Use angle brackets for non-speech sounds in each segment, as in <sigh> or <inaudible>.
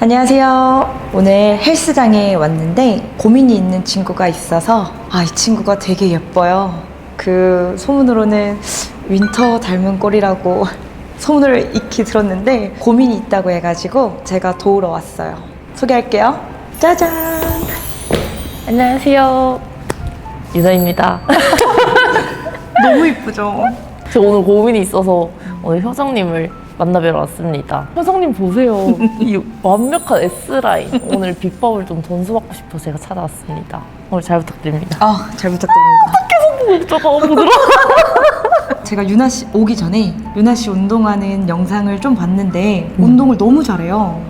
안녕하세요. 오늘 헬스장에 왔는데 고민이 있는 친구가 있어서 아, 이 친구가 되게 예뻐요. 그 소문으로는 윈터 닮은 꼴이라고 <laughs> 소문을 익히 들었는데 고민이 있다고 해가지고 제가 도우러 왔어요. 소개할게요. 짜잔! 안녕하세요. 유나입니다. <laughs> 너무 이쁘죠? 저 오늘 고민이 있어서 오늘 효정님을 만나뵈러 왔습니다. 효정님 보세요. 이 완벽한 S라인. 오늘 비법을 좀 전수받고 싶어 제가 찾아왔습니다. 오늘 잘 부탁드립니다. 아, 잘 부탁드립니다. 저거 부드러 <laughs> 제가 유나 씨 오기 전에 유나 씨 운동하는 영상을 좀 봤는데 운동을 너무 잘해요.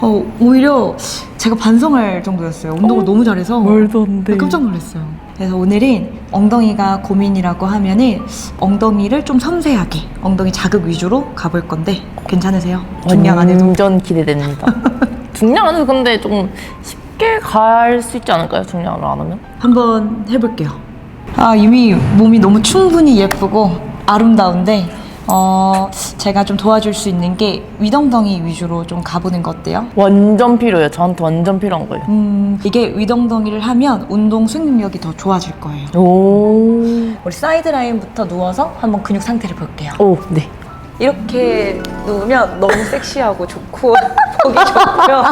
어, 오히려 제가 반성할 정도였어요. 운동을 어? 너무 잘해서 말도 안 돼. 깜짝 놀랐어요. 그래서 오늘은 엉덩이가 고민이라고 하면은 엉덩이를 좀 섬세하게 엉덩이 자극 위주로 가볼 건데 괜찮으세요? 중량 안 해도 완전 기대됩니다. <laughs> 중량 안 해도 근데 좀 쉽게 갈 수 있지 않을까요? 중량을 안 하면? 한번 해볼게요. 아 이미 몸이 너무 충분히 예쁘고 아름다운데 어 제가 좀 도와줄 수 있는 게 위덩덩이 위주로 좀 가보는 거 어때요? 완전 필요해요. 저한테 완전 필요한 거예요. 음 이게 위덩덩이를 하면 운동 수행력이 더 좋아질 거예요. 오. 우리 사이드 라인부터 누워서 한번 근육 상태를 볼게요. 오, 네. 이렇게 누우면 너무 섹시하고 좋고 <laughs> 보기 좋고요.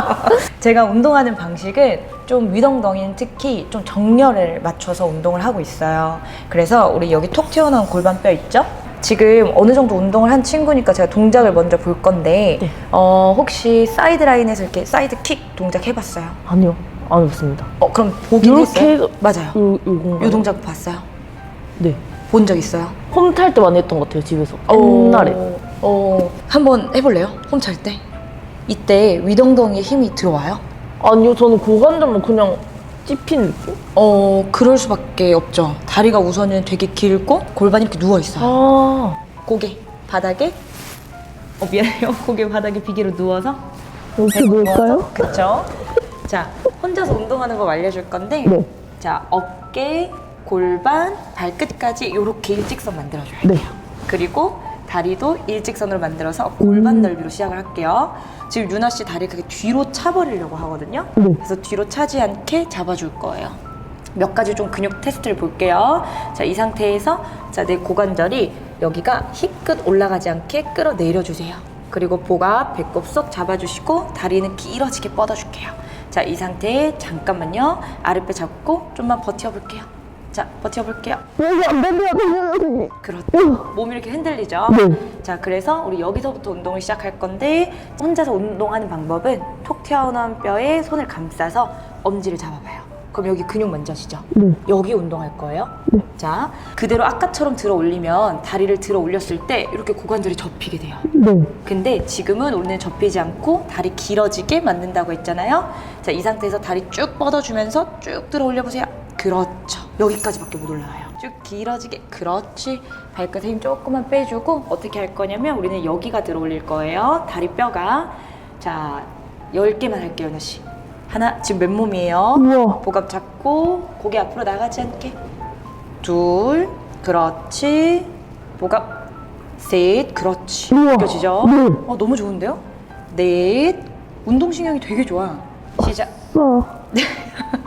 제가 운동하는 방식은 좀 위덩덩이는 특히 좀 정렬을 맞춰서 운동을 하고 있어요. 그래서 우리 여기 톡 튀어나온 골반뼈 있죠? 지금 어느 정도 운동을 한 친구니까 제가 동작을 먼저 볼 건데 네. 어, 혹시 사이드 라인에서 이렇게 사이드 킥 동작 해봤어요? 아니요. 안 해봤습니다. 어 그럼 보긴 이렇게 했어요? 해도- 맞아요. 요, 요건가요? 이 동작 봤어요? 네. 본 적 있어요? 홈탈 때 많이 했던 것 같아요, 집에서. 어, 옛날에. 어, 한번 해볼래요? 홈 찰 때. 이때 위덩덩이에 힘이 들어와요? 아니요, 저는 고관절만 그냥 찝힌 느낌? 어, 그럴 수밖에 없죠. 다리가 우선은 되게 길고 골반이 이렇게 누워 있어요. 아, 고개 바닥에. 어 미안해요. <laughs> 고개 바닥에 비계로 누워서. 이렇게 배 누울까요? 그쵸? 자, 혼자서 운동하는 법 알려줄 건데. 네. 자, 어깨, 골반, 발끝까지 이렇게 일직선 만들어줘요. 네. 그리고 다리도 일직선으로 만들어서 골반 넓이로 시작을 할게요. 지금 유나 씨 다리 그게 뒤로 차버리려고 하거든요. 네. 그래서 뒤로 차지 않게 잡아줄 거예요. 몇 가지 좀 근육 테스트를 볼게요. 자, 이 상태에서 자, 내 고관절이 여기가 힙끝 올라가지 않게 끌어내려 주세요. 그리고 복압, 배꼽 쏙 잡아주시고 다리는 길어지게 뻗어줄게요. 자, 이 상태에 잠깐만요. 아랫배 잡고 좀만 버텨볼게요. 자, 버텨볼게요. 그렇죠. 몸이 이렇게 흔들리죠. 자, 그래서 우리 여기서부터 운동을 시작할 건데 혼자서 운동하는 방법은 톡 튀어나온 뼈에 손을 감싸서 엄지를 잡아봐요. 그럼 여기 근육 만져지죠? 여기 운동할 거예요. 자, 그대로 아까처럼 들어 올리면 다리를 들어 올렸을 때 이렇게 고관절이 접히게 돼요. 근데 지금은 우리는 접히지 않고 다리 길어지게 만든다고 했잖아요. 자, 이 상태에서 다리 쭉 뻗어주면서 쭉 들어 올려보세요. 그렇죠. 여기까지밖에 못 올라와요. 쭉 길어지게. 그렇지. 발끝에 힘 조금만 빼주고 어떻게 할 거냐면 우리는 여기가 들어 올릴 거예요. 다리 뼈가. 자, 10개만 할게요, 연아 씨. 하나, 지금 맨몸이에요. 우와. 복압 잡고 고개 앞으로 나가지 않게. 둘, 그렇지. 복압 셋, 그렇지. 느껴지죠? 어, 너무 좋은데요? 넷, 운동신경이 되게 좋아. 시작. <laughs>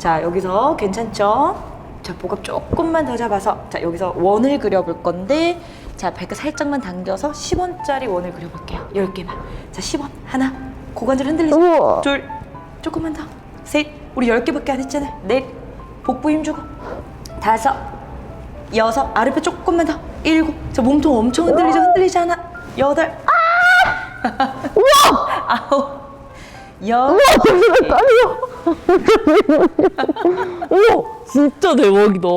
자, 여기서 괜찮죠? 자, 복압 조금만 더 잡아서 자, 여기서 원을 그려볼 건데 자, 발끝 살짝만 당겨서 10원짜리 원을 그려볼게요. 10개만. 자, 10원. 하나. 고관절 흔들리죠? 둘. 조금만 더. 셋. 우리 10개밖에 안 했잖아요. 넷. 복부 힘주고. 다섯. 여섯. 아랫배 조금만 더. 일곱. 자, 몸통 엄청 흔들리죠? 흔들리지 않아? 여덟. <laughs> 아홉. 열. 오! 진짜 대박이다.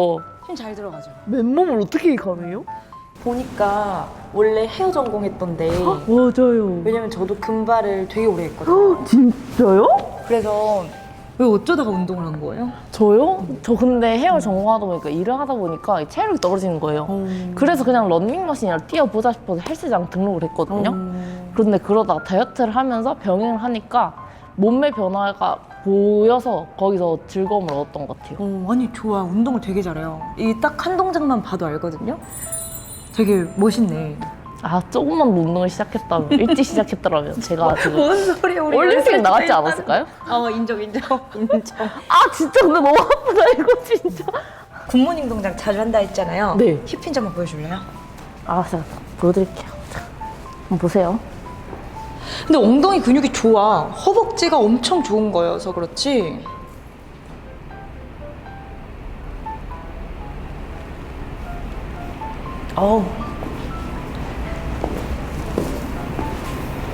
힘 잘 들어가죠? 맨몸을 어떻게 가네요? 보니까 원래 헤어 전공했던데 맞아요. 왜냐면 저도 금발을 되게 오래 했거든요 진짜요? 그래서 왜 어쩌다가 운동을 한 거예요? 저요? 저 근데 헤어 전공하다 보니까 일을 하다 보니까 이 체력이 떨어지는 거예요. 그래서 그냥 런닝머신이라 뛰어보자 싶어서 헬스장 등록을 했거든요. 음. 그런데 그러다가 다이어트를 하면서 병행을 하니까 몸매 변화가 보여서 거기서 즐거움을 얻었던 것 같아요. 어, 아니 좋아 운동을 되게 잘해요 이 딱 한 동작만 봐도 알거든요 되게 멋있네 아 조금만 운동을 시작했다면 <laughs> 일찍 시작했더라면 제가 지금 뭔 소리야 우리 올림픽 나갔지 않았을까요? 어 인정 인정 <laughs> 인정. 아 진짜 근데 너무 아프다 이거 진짜. 굿모닝 동작 자주 한다 했잖아요. 네. 힙힌 한번 보여줄래요? 아 제가 보여드릴게요. 자, 한번 보세요. 근데 엉덩이 근육이 좋아. 허벅지가 엄청 좋은 거여서 그렇지. 어우.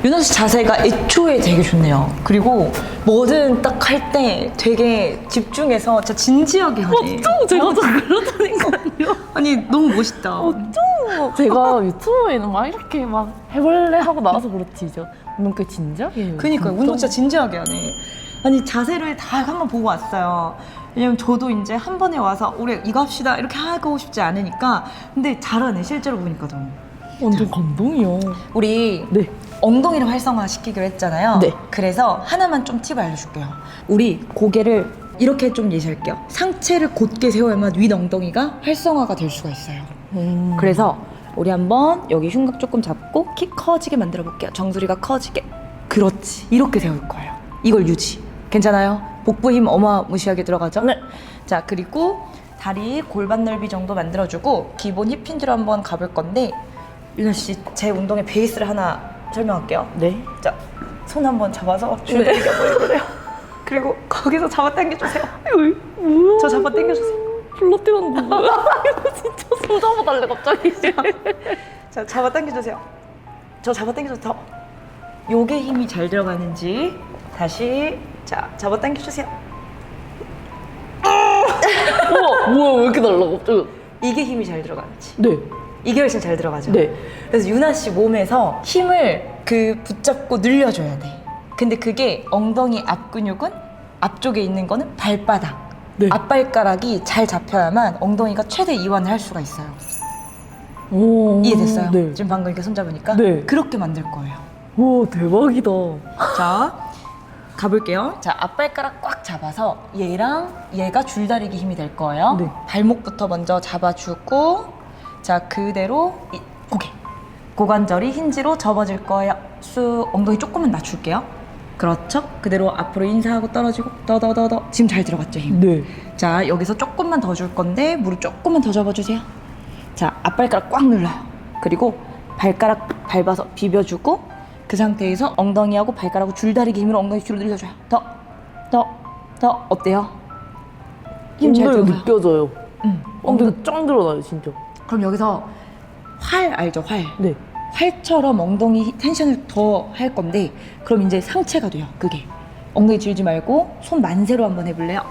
유나 씨 자세가 애초에 되게 좋네요. 그리고 뭐든 딱 할 때 되게 집중해서 진짜 진지하게 하네. 어쩜 제가 더 그러다니까요. <laughs> 아니 너무 멋있다. 어쩜 제가 유튜브에는 막 이렇게 막 해볼래 하고 나와서 그렇지 이제 운동 꽤 진지하게 해요. 그니까요. 운동 진짜 진지하게 하네. 아니 자세를 다 한번 보고 왔어요. 왜냐면 저도 이제 한 번에 와서 올해 이거 합시다 이렇게 하고 싶지 않으니까 근데 잘하네 실제로 보니까도. 완전 감동이요. 우리 네. 엉덩이를 활성화 시키기로 했잖아요. 네. 그래서 하나만 좀 팁을 알려줄게요. 우리 고개를 이렇게 좀 예시할게요. 상체를 곧게 세워야만 윗 엉덩이가 활성화가 될 수가 있어요. 음. 그래서 우리 한번 여기 흉곽 조금 잡고 키 커지게 만들어 볼게요. 정수리가 커지게. 그렇지. 이렇게 세울 거예요. 이걸 유지. 괜찮아요? 복부 힘 어마무시하게 들어가죠? 네. 자, 그리고 다리 골반 넓이 정도 만들어주고 기본 힙힌지로 한번 가볼 건데 유나 씨, 제 운동의 베이스를 하나 설명할게요. 네. 자, 손 한번 잡아서 줄다리기 한번 해보래요. 그리고 거기서 잡아 당겨주세요. 이거 뭐야? 저 잡아 당겨주세요. 플러팅하는 거 뭐야? <laughs> <laughs> 이거 진짜 손 잡아달래 갑자기. <laughs> 자, 잡아 당겨주세요. 저 잡아 당겨주세요. 더. 요게 힘이 잘 들어가는지 다시 자, 잡아 당겨주세요. 우와 뭐야 왜 이렇게 달라 갑자기? 이게 힘이 잘 들어가는지. 네. 이게 훨씬 잘 들어가죠. 네. 그래서 유나 씨 몸에서 힘을 그 붙잡고 늘려줘야 돼. 근데 그게 엉덩이 앞 근육은 앞쪽에 있는 거는 발바닥. 네. 앞발가락이 잘 잡혀야만 엉덩이가 최대 이완을 할 수가 있어요. 오. 이해됐어요? 네. 지금 방금 이렇게 손잡으니까 네. 그렇게 만들 거예요. 와 대박이다. 자, 가볼게요. 자, 앞발가락 꽉 잡아서 얘랑 얘가 줄다리기 힘이 될 거예요. 네. 발목부터 먼저 잡아주고, 자, 그대로 이, 고개. 고관절이 힌지로 접어질 거예요. 쑥 엉덩이 조금만 낮출게요. 그렇죠? 그대로 앞으로 인사하고 떨어지고 더더더더 지금 잘 들어갔죠 힘. 네. 자 여기서 조금만 더 줄 건데 무릎 조금만 더 접어주세요. 자 앞발가락 꽉 눌러요. 그리고 발가락 밟아서 비벼주고 그 상태에서 엉덩이하고 발가락하고 줄다리기 힘으로 엉덩이 뒤로 늘려줘요. 더, 더, 더 어때요? 힘 잘 엉덩이가 들어가요. 느껴져요. 응. 엉덩이가 짱 드러나요 진짜. 그럼 여기서 활 알죠 활? 네. 활처럼 엉덩이 텐션을 더 할 건데 그럼 이제 상체가 돼요 그게. 엉덩이 들지 말고 손 만세로 한번 해볼래요?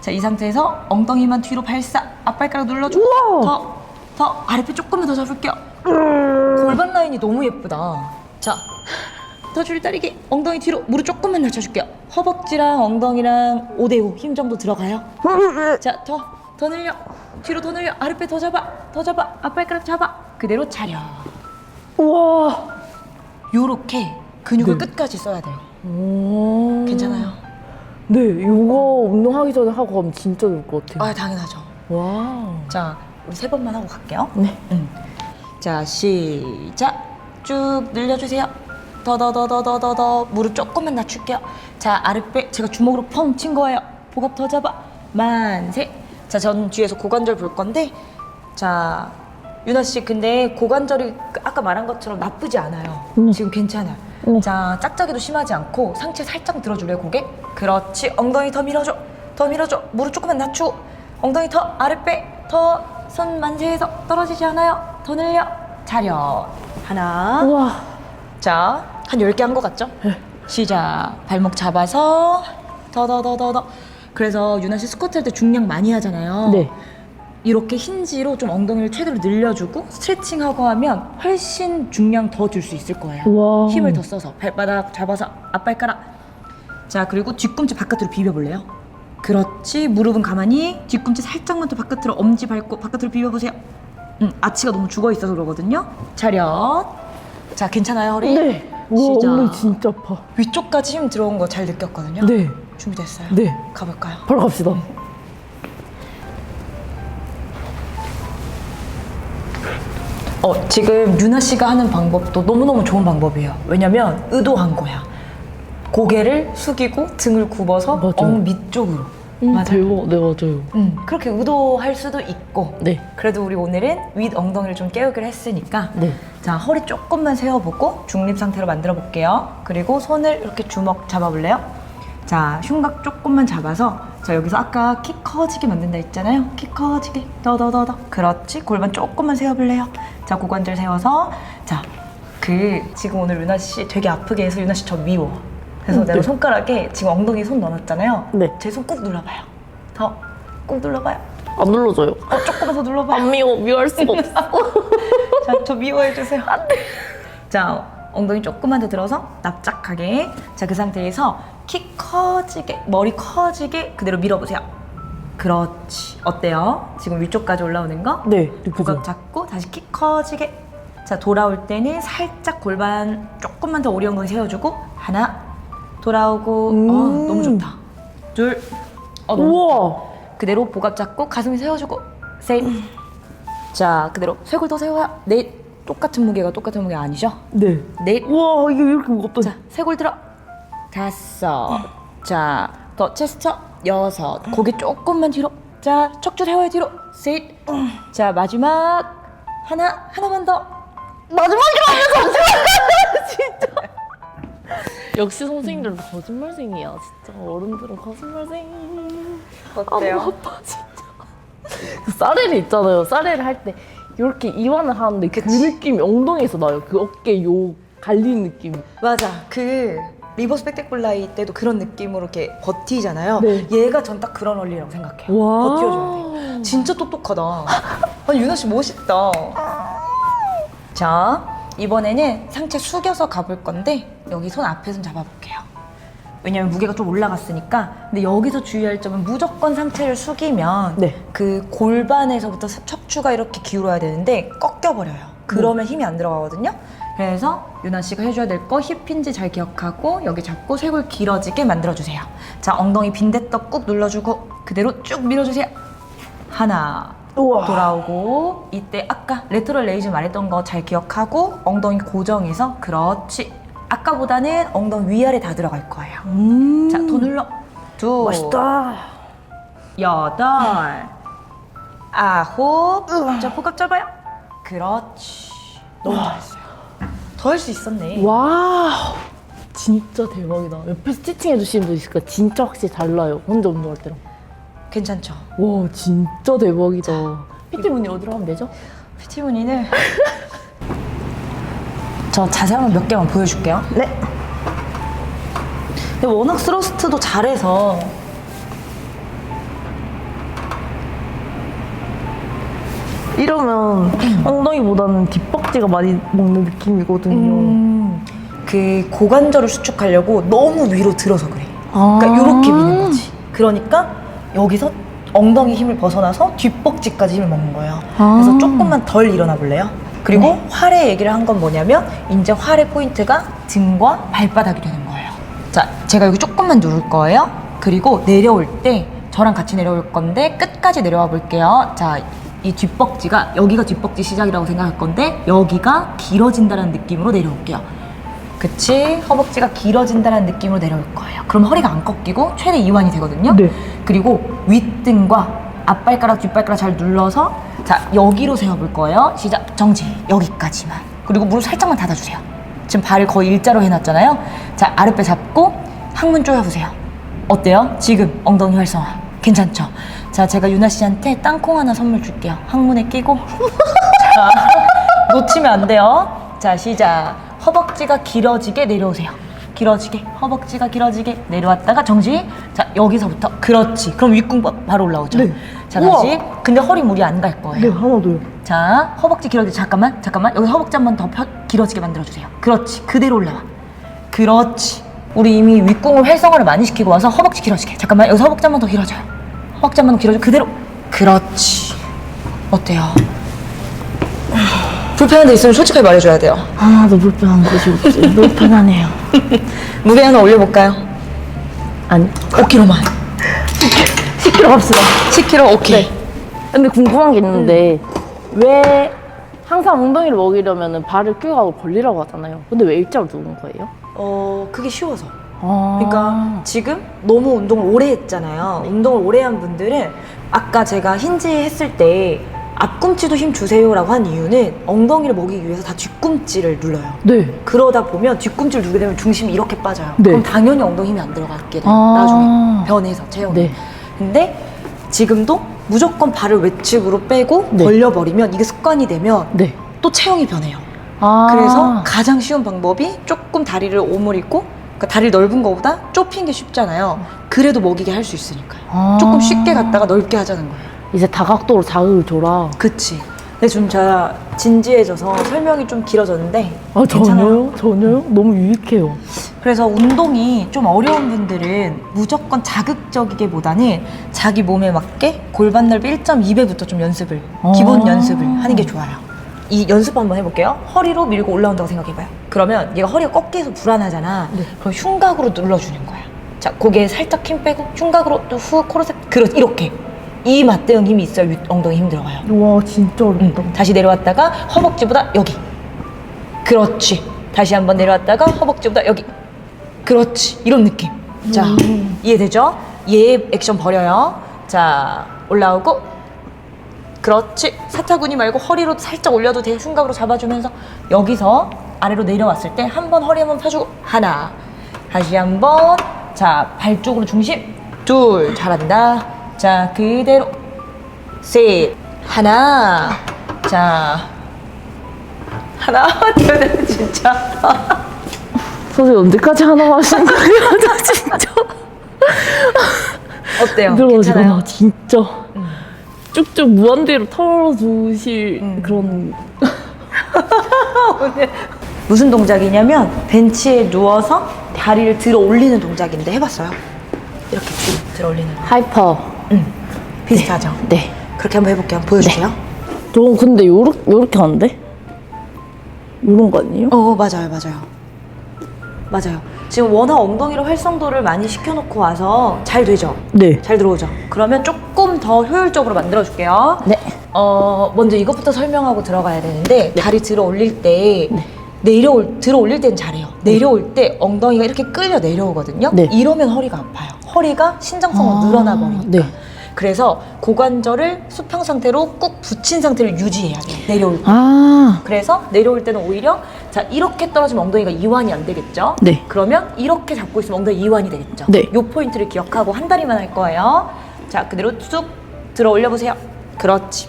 자 이 상태에서 엉덩이만 뒤로 발사. 앞발가락 눌러주고 우와. 더, 더 아랫배 조금만 더 잡을게요. 골반 라인이 너무 예쁘다. 자 더 줄다리기. 엉덩이 뒤로 무릎 조금만 낮춰줄게요. 허벅지랑 엉덩이랑 5대5 힘 정도 들어가요? 자 더 더 늘려 뒤로 더 늘려 아랫배 더 잡아 더 잡아 앞발가락 잡아 그대로 차려 우와. 요렇게 근육을 네. 끝까지 써야 돼요. 오. 괜찮아요? 네, 이거 운동하기 전에 하고 가면 진짜 좋을 것 같아요. 아, 당연하죠. 와. 자, 우리 세 번만 하고 갈게요. 네. 응. 자, 시작. 쭉 늘려주세요. 더, 더, 더, 더, 더, 더, 더. 무릎 조금만 낮출게요. 자, 아랫배 제가 주먹으로 펑 친 거예요. 복압 더 잡아. 만세. 자, 전 뒤에서 고관절 볼 건데, 자, 유나 씨, 근데 고관절이 그 아까 말한 것처럼 나쁘지 않아요. 음. 지금 괜찮아요. 음. 자, 짝짝이도 심하지 않고 상체 살짝 들어줄래요, 고개? 그렇지. 엉덩이 더 밀어줘. 더 밀어줘. 무릎 조금만 낮추고. 엉덩이 더 아랫배. 더손 만세해서 떨어지지 않아요. 더 늘려. 차렷. 하나. 우와. 자, 한 10개 한 것 같죠? 시작. 발목 잡아서 더 더 더 더 더. 그래서 유나 씨 스쿼트 할 때 중량 많이 하잖아요. 네. 이렇게 힌지로 좀 엉덩이를 최대로 늘려주고 스트레칭하고 하면 훨씬 중량 더 줄 수 있을 거예요. 우와. 힘을 더 써서 발바닥 잡아서 앞발가락. 자 그리고 뒤꿈치 바깥으로 비벼볼래요? 그렇지 무릎은 가만히 뒤꿈치 살짝만 더 바깥으로 엄지 밟고 바깥으로 비벼보세요. 음, 아치가 너무 죽어 있어서 그러거든요. 차렷. 자 괜찮아요 허리? 네. 시작. 엉덩이 진짜 아파. 위쪽까지 힘 들어온 거 잘 느꼈거든요. 네. 준비됐어요. 네. 가볼까요? 바로 갑시다. 어, 지금 유나 씨가 하는 방법도 너무너무 좋은 방법이에요. 왜냐면 의도한 거야. 고개를 숙이고 등을 굽어서 맞아요. 엉 밑 쪽으로. 음, 맞아요. 대박. 네, 맞아요. 음, 그렇게 의도할 수도 있고. 네. 그래도 우리 오늘은 윗 엉덩이를 좀 깨우기로 했으니까. 네. 자, 허리 조금만 세워보고 중립 상태로 만들어 볼게요. 그리고 손을 이렇게 주먹 잡아볼래요? 자, 흉곽 조금만 잡아서 자, 여기서 아까 키 커지게 만든다 했잖아요. 키 커지게. 더더더더. 그렇지. 골반 조금만 세워볼래요? 자, 고관절 세워서 자, 그 지금 오늘 유나 씨 되게 아프게 해서 유나 씨 저 미워. 그래서 음, 내가 네. 손가락에 지금 엉덩이 손 넣어놨잖아요. 네. 제 손 꾹 눌러봐요. 더 꾹 눌러봐요. 안 눌러줘요. 어, 조금만 더 눌러봐요. 안 미워. 미워할 수가 <laughs> 없어. 자, 저 미워해 주세요. 자, 엉덩이 조금만 더 들어서 납작하게. 자, 그 상태에서 키 커지게, 머리 커지게 그대로 밀어보세요. 그렇지. 어때요? 지금 위쪽까지 올라오는 거? 네. 부각 잡고 다시 키 커지게. 자, 돌아올 때는 살짝 골반 조금만 더 오리 엉덩이 세워주고 하나 돌아오고. 음. 어, 너무 좋다. 둘. 어, 너무 우와. 그대로 복압 잡고 가슴 세워주고 셋. 자 그대로 쇄골 더 세워요. 넷. 똑같은 무게가 똑같은 무게 아니죠? 네. 넷. 우와, 이게 왜 이렇게 무겁다. 자 쇄골 들어. 다섯. 자 더 체스터 여섯. 고개 조금만 뒤로. 자 척추 세워요 뒤로. 셋. 자 마지막 하나 하나만 더. 마지막이라면서 <laughs> 진짜. 역시 선생님들은 거짓말쟁이야. 진짜 어른들은 거짓말쟁이. 어때요? 아, 아파 진짜. 그 쌀레를 있잖아요. 쌀레를 할 때 이렇게 이완을 하는데 그. 느낌이 엉덩이에서 나요. 그 어깨 요 갈리는 느낌. 맞아. 그 리버스 백데콜라이 때도 그런 느낌으로 이렇게 버티잖아요. 네. 얘가 전 딱 그런 원리라고 생각해요. 와. 버텨줘야 돼. 진짜 똑똑하다. 아니 유나 씨 멋있다. 자 이번에는 상체 숙여서 가볼 건데 여기 손 앞에 손 잡아볼게요. 왜냐면 무게가 좀 올라갔으니까. 근데 여기서 주의할 점은 무조건 상체를 숙이면 네. 그 골반에서부터 척추가 이렇게 기울어야 되는데 꺾여버려요. 그러면 힘이 안 들어가거든요. 그래서 유나 씨가 해줘야 될 거 힙힌지 잘 기억하고 여기 잡고 쇄골 길어지게 만들어주세요. 자 엉덩이 빈대떡 꾹 눌러주고 그대로 쭉 밀어주세요. 하나 우와. 돌아오고 이때 아까 레터럴 레이즈 말했던 거 잘 기억하고 엉덩이 고정해서 그렇지. 아까보다는 엉덩이 위아래 다 들어갈 거예요. 음. 자, 더 눌러. 둘, 맛있다. 여덟, 아홉. 자, 복압 잡아요. 그렇지. 너무 잘했어요. 더 할 수 있었네. 와. 진짜 대박이다. 옆에 스티칭 해주시는 분 있으니까 진짜 확실히 달라요. 혼자 운동할 때랑. 괜찮죠? 와, 진짜 대박이다. PT 문의 어디로 하면 되죠? PT 문의는 <laughs> 저 자세한 몇 개만 보여줄게요. 네. 근데 워낙 스러스트도 잘해서 이러면 엉덩이보다는 뒷벅지가 많이 먹는 느낌이거든요. 음, 그 고관절을 수축하려고 너무 위로 들어서 그래. 아. 그러니까 이렇게 미는 거지. 그러니까 여기서 엉덩이 힘을 벗어나서 뒷벅지까지 힘을 먹는 거예요. 아. 그래서 조금만 덜 일어나 볼래요? 그리고 활의 얘기를 한 건 뭐냐면 이제 활의 포인트가 등과 발바닥이 되는 거예요. 자, 제가 여기 조금만 누를 거예요. 그리고 내려올 때 저랑 같이 내려올 건데 끝까지 내려와 볼게요. 자, 이 뒷벅지가 여기가 뒷벅지 시작이라고 생각할 건데 여기가 길어진다는 느낌으로 내려올게요. 그치? 허벅지가 길어진다는 느낌으로 내려올 거예요. 그럼 허리가 안 꺾이고 최대 이완이 되거든요. 네. 그리고 윗등과 앞발가락, 뒷발가락 잘 눌러서 자 여기로 세워볼 거예요. 시작. 정지. 여기까지만. 그리고 무릎 살짝만 닫아주세요. 지금 발을 거의 일자로 해놨잖아요. 자 아랫배 잡고 항문 조여보세요. 어때요? 지금 엉덩이 활성화. 괜찮죠? 자 제가 유나 씨한테 땅콩 하나 선물 줄게요. 항문에 끼고. 자 놓치면 안 돼요. 자 시작. 허벅지가 길어지게 내려오세요. 길어지게 허벅지가 길어지게 내려왔다가 정지. 자 여기서부터 그렇지. 그럼 윗궁 바- 바로 올라오죠. 네. 자. 다시. 근데 허리 무리 안 갈 거예요. 네, 하나 더요. 자 허벅지 길어지게 잠깐만 잠깐만 여기 허벅지 한 번더 길어지게 만들어주세요. 그렇지. 그대로 올라와. 그렇지. 우리 이미 윗궁을 활성화를 많이 시키고 와서 허벅지 길어지게. 잠깐만 여기서 허벅지 한 번 더 길어져요. 허벅지 한 번 더 길어져. 그대로. 그렇지. 어때요? <sighs> 불편한 데 있으면 솔직하게 말해줘야 돼요. 하나도 불편한 곳이 없지. 너무 편하네요. <laughs> 무게 하나 올려볼까요? 아니, 5kg만. 10kg 갑시다. 10kg 오케이. 네. 근데 궁금한 게 있는데 왜 항상 엉덩이를 먹이려면 발을 끼고 벌리라고 하잖아요. 근데 왜 일자로 누운 거예요? 어 그게 쉬워서. 아. 그러니까 지금 너무 운동을 오래 했잖아요. 운동을 오래 한 분들은 아까 제가 힌지 했을 때 앞꿈치도 힘 주세요라고 한 이유는 엉덩이를 먹이기 위해서 다 뒤꿈치를 눌러요. 네. 그러다 보면 뒤꿈치를 누르게 되면 중심이 이렇게 빠져요. 네. 그럼 당연히 엉덩이 힘이 안 들어가게 돼요. 아. 나중에 변해서 체형이. 네. 근데 지금도 무조건 발을 외측으로 빼고 네. 벌려버리면 이게 습관이 되면 네. 또 체형이 변해요. 아. 그래서 가장 쉬운 방법이 조금 다리를 오므리고 그러니까 다리를 넓은 것보다 좁힌 게 쉽잖아요. 그래도 먹이게 할 수 있으니까요. 아. 조금 쉽게 갔다가 넓게 하자는 거예요. 이제 다각도로 자극을 줘라. 그치. 근데 좀 제가 진지해져서 설명이 좀 길어졌는데 아 괜찮아요? 전혀요? 전혀요? 너무 유익해요. 그래서 운동이 좀 어려운 분들은 무조건 자극적이기보다는 자기 몸에 맞게 골반 넓이 1.2배부터 좀 연습을 기본 아. 연습을 하는 게 좋아요. 이 연습 한번 해볼게요. 허리로 밀고 올라온다고 생각해봐요. 그러면 얘가 허리가 꺾여서 불안하잖아. 네. 그럼 흉곽으로 눌러주는 거야. 자, 고개 살짝 힘 빼고 흉곽으로 또후 코르셋 그렇 이렇게 이 맞대응 힘이 있어야 윗- 엉덩이 힘 들어가요. 와 진짜 어렵다. 응. 다시 내려왔다가 허벅지보다 여기. 그렇지. 다시 한번 내려왔다가 허벅지보다 여기. 그렇지. 이런 느낌. 자, 음. 이해되죠? 얘 액션 버려요. 자, 올라오고. 그렇지. 사타구니 말고 허리로 살짝 올려도 돼. 흉곽으로 잡아주면서 여기서 아래로 내려왔을 때 한 번 허리 한 번 펴주고 하나. 다시 한 번. 자, 발 쪽으로 중심. 둘. 잘한다. 자, 그대로. 셋. 하나. 자. 하나. <laughs> 둘. 진짜. 선생님 언제까지 하나 하시는 거예요? <laughs> 저 진짜 어때요? 괜찮아요? 진짜 음. 쭉쭉 무한대로 털어주실 음. 그런 <laughs> 무슨 동작이냐면 벤치에 누워서 다리를 들어 올리는 동작인데 해봤어요? 이렇게 쭉 들어 올리는 거. 하이퍼 응. 비슷하죠? 네 그렇게 한번 해볼게요. 보여주세요. 저 근데 요렇게, 요렇게 하는데? 요런 거 아니에요? 어, 맞아요, 맞아요. 맞아요. 지금 워낙 엉덩이로 활성도를 많이 시켜놓고 와서 잘 되죠? 네 잘 들어오죠? 그러면 조금 더 효율적으로 만들어줄게요. 네. 어, 먼저 이것부터 설명하고 들어가야 되는데 다리 들어 올릴 때 네. 내려올 들어 올릴 때는 잘해요. 내려올 때 엉덩이가 이렇게 끌려 내려오거든요. 네. 이러면 허리가 아파요. 허리가 신장성으로 아, 늘어나 버리니까. 네. 그래서 고관절을 수평 상태로 꾹 붙인 상태를 유지해야 돼요. 내려올 때. 아 그래서 내려올 때는 오히려 자 이렇게 떨어지면 엉덩이가 이완이 안 되겠죠. 네. 그러면 이렇게 잡고 있으면 엉덩이 이완이 되겠죠. 네. 요 포인트를 기억하고 한 다리만 할 거예요. 자 그대로 쭉 들어 올려 보세요. 그렇지.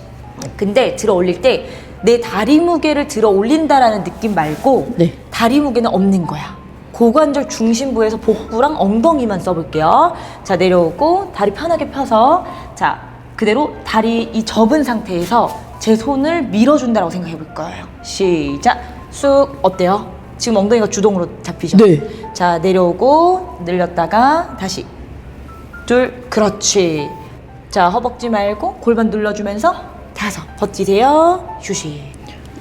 근데 들어 올릴 때 내 다리 무게를 들어 올린다라는 느낌 말고 네. 다리 무게는 없는 거야. 고관절 중심부에서 복부랑 엉덩이만 써볼게요. 자, 내려오고, 다리 편하게 펴서, 자, 그대로 다리 이 접은 상태에서 제 손을 밀어준다고 생각해 볼 거예요. 시작. 쑥. 어때요? 지금 엉덩이가 주동으로 잡히죠? 네. 자, 내려오고, 늘렸다가, 다시. 둘. 그렇지. 자, 허벅지 말고 골반 눌러주면서 다섯. 버티세요. 휴식.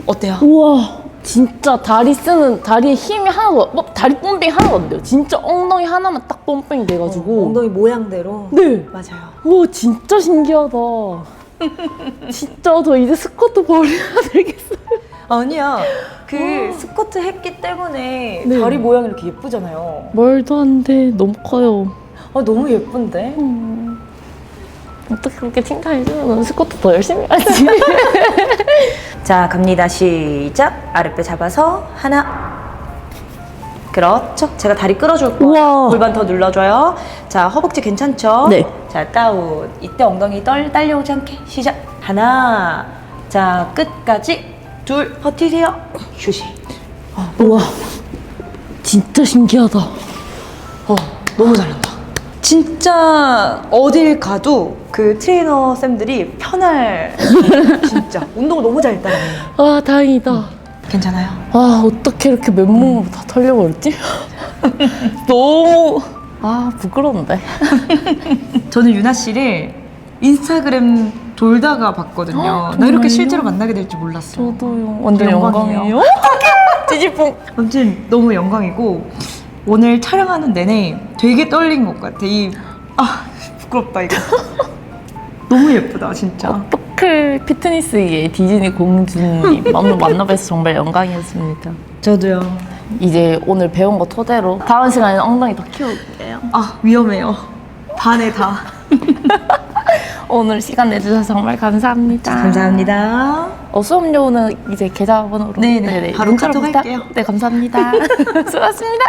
어때요? 우와 진짜 다리 쓰는 다리에 힘이 하나도 뭐, 다리 펌핑 하나도 안 돼요 진짜 엉덩이 하나만 딱 펌핑 돼가지고 엉덩이 모양대로. 네 맞아요. 우와 진짜 신기하다 <laughs> 진짜 저 이제 스쿼트 버려야 되겠어요 아니야. 그 스쿼트 했기 때문에 네. 다리 모양이 이렇게 예쁘잖아요. 말도 안돼 너무 커요 아, 너무 예쁜데? 음. 어떻게 그렇게 칭찬해주면 스쿼트 더 열심히 하지 <laughs> 자, 갑니다. 시작. 아랫배 잡아서 하나. 그렇죠. 제가 다리 끌어줄 거예요. 우와. 골반 더 눌러줘요. 자, 허벅지 괜찮죠? 네. 자, 다운. 이때 엉덩이 떨, 딸려오지 않게. 시작. 하나. 자, 끝까지. 둘. 버티세요. 휴식. 우와 진짜 신기하다 어, 너무 잘한다. 진짜 어딜 가도 그 트레이너 쌤들이 편할 <laughs> 진짜 운동 너무 잘 따라해요. 아 다행이다 괜찮아요? 아 어떻게 이렇게 맨몸으로 다 털려버렸지? <laughs> 너무 아 부끄러운데 <laughs> 저는 유나 씨를 인스타그램 돌다가 봤거든요. 나 이렇게 정말요? 실제로 만나게 될 줄 몰랐어. 저도요 완전 영광이에요. 영광이에요 찌질뽕 아무튼 너무 영광이고 오늘 촬영하는 내내 되게 떨린 것 같아. 이 아 부끄럽다 이거. <laughs> 너무 예쁘다 진짜. 미라클 피트니스의 디즈니 공주님 오늘 <laughs> 만나뵈서 정말 영광이었습니다. 저도요. 이제 오늘 배운 거 토대로 다음 시간에는 엉덩이 더 키울게요. 아 위험해요. 반에 다. <laughs> 오늘 시간 내주셔서 정말 감사합니다. 감사합니다. 어, 수업료는 이제 계좌번호로 네네. 바로 문자로 카톡 부탁- 할게요. 네 감사합니다. 수고하셨습니다.